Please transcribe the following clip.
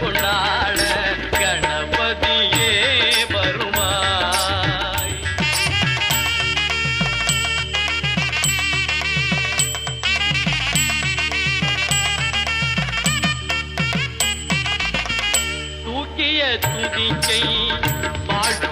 கொண்டாட கணபதியே வருமாய் தூக்கிய துதிக்கை வாழ்த்து